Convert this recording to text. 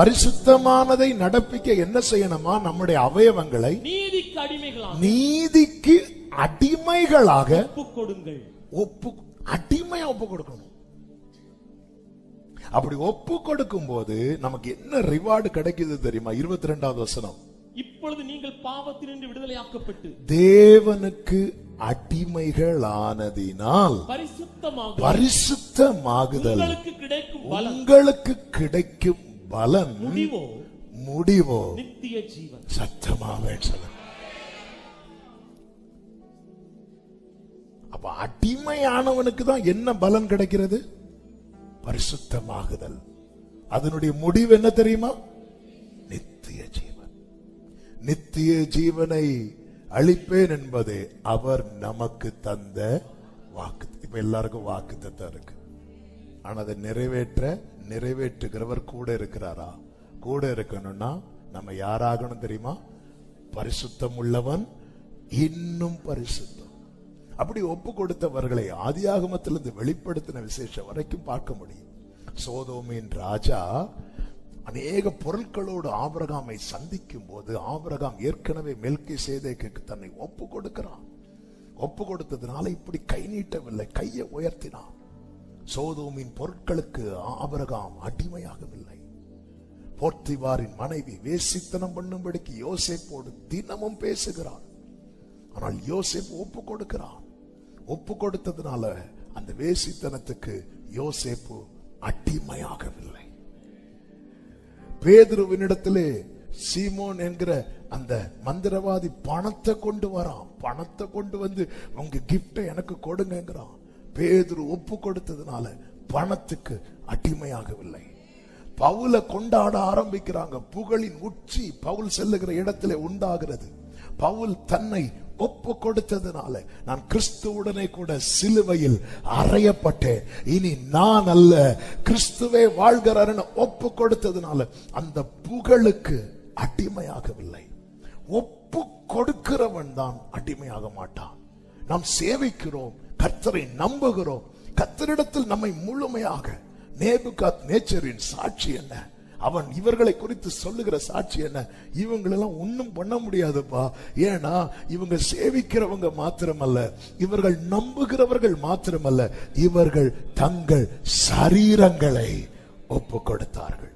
பரிசுத்தமானதை நடப்பிக்க என்ன செய்யணுமா? நம்முடைய அவயவங்களை நீதிக்கு அடிமைகளாக நீதிக்கு அடிமைகளாக ஒப்பு கொடுங்கள் ஒப்பு அடிமையா ஒப்பு கொடுக்கணும் அப்படி ஒப்பு கொடுக்கும் போது நமக்கு என்ன ரிவார்டு கிடைக்குது தெரியுமா? இருபத்தி ரெண்டாவது வசனம். இப்பொழுது நீங்கள் பாவத்தினின்று விடுதலையாக்கப்பட்டு தேவனுக்கு அடிமைகளானதினால் பரிசுத்தமாக பரிசுத்தமாகுதல் உங்களுக்கு கிடைக்கும் பலன் முடிவோ? முடிவோ? நித்திய ஜீவன். சத்தமாவே சொல்ல அப்ப அடிமையானவனுக்கு தான் என்ன பலன் கிடைக்கிறது? பரிசுத்தமாகுதல். அதனுடைய முடிவு என்ன தெரியுமா? நித்திய ஜீவன். நித்திய ஜீவனை அளிப்பேன் என்பது அவர் நமக்கு தந்த வாக்கு. இப்ப எல்லாருக்கும் வாக்கு தத்தம் இருக்கு. ஆனா அதை நிறைவேற்ற நிறைவேற்றுகிறவர் கூட இருக்கிறாரா கூட இருக்கணும்னா நம்ம யாராகணும் தெரியுமா? பரிசுத்தம் உள்ளவன் இன்னும் பரிசுத்தம். அப்படி ஒப்பு கொடுத்தவர்களை ஆதியாகமத்திலிருந்து வெளிப்படுத்தின விசேஷம் வரைக்கும் பார்க்க முடியும். சோதோமின் ராஜா அநேக பொருட்களோடு ஆபரகாமை சந்திக்கும் போது ஆபரகாம் ஏற்கனவே மெல்கி சேதைக்கு தன்னை ஒப்பு கொடுக்கிறான் ஒப்பு கொடுத்ததுனால இப்படி கை நீட்டவில்லை கையை உயர்த்தினான். சோதோமின் பொருட்களுக்கு ஆபரகாம் அடிமையாகவில்லை. போர்த்திவாரின் மனைவி வேசித்தனம் பண்ணும்படிக்கு யோசேப்போடு தினமும் பேசுகிறான் ஆனால் யோசேப் ஒப்பு கொடுக்கிறான். ஒப்பு கொடுத்ததுனால அந்த வேசித்தனத்துக்கு யோசேப்பு அடிமையாகவில்லை. பேதுருவினிடத்திலே சீமோன் என்கிற அந்த மந்திரவாதி பணத்தை கொண்டு வரான். பணத்தை கொண்டு வந்து உங்க கிஃப்ட எனக்கு கொடுங்கிறான் பேதுரு ஒப்பு கொடுத்ததுனால பணத்துக்கு அடிமையாகவில்லை. பவுல கொண்டாட ஆரம்பிக்கிறாங்க. புகழின் உச்சி பவுல் செல்லுகிற இடத்துல உண்டாகிறது. பவுல் தன்னை ஒப்பு கொடுத்ததுனால நான் கிறிஸ்துவுடனே கூட சிலுவையில் அறையப்பட்டேன். இனி நான் அல்ல. கிறிஸ்துவே வாழ்கிறாருன்னு ஒப்பு கொடுத்ததுனால அந்த புகழுக்கு அடிமையாகவில்லை. ஒப்பு கொடுக்கிறவன் தான் அடிமையாக மாட்டான். நாம் சேவிக்கிறோம். கர்த்தரை நம்புகிறோம். கர்த்தரிடத்தில் நம்மை முழுமையாக நேபுகாத் நேச்சரின் சாட்சி என்ன? அவன் இவர்களை குறித்து சொல்லுகிற சாட்சி என்ன? இவங்களெல்லாம் ஒண்ணும் பண்ண முடியாதுப்பா. ஏன்னா இவங்க சேவிக்கிறவங்க மாத்திரமல்ல. இவர்கள் நம்புகிறவர்கள் மாத்திரமல்ல. இவர்கள் தங்கள் சரீரங்களை ஒப்பு கொடுத்தார்கள்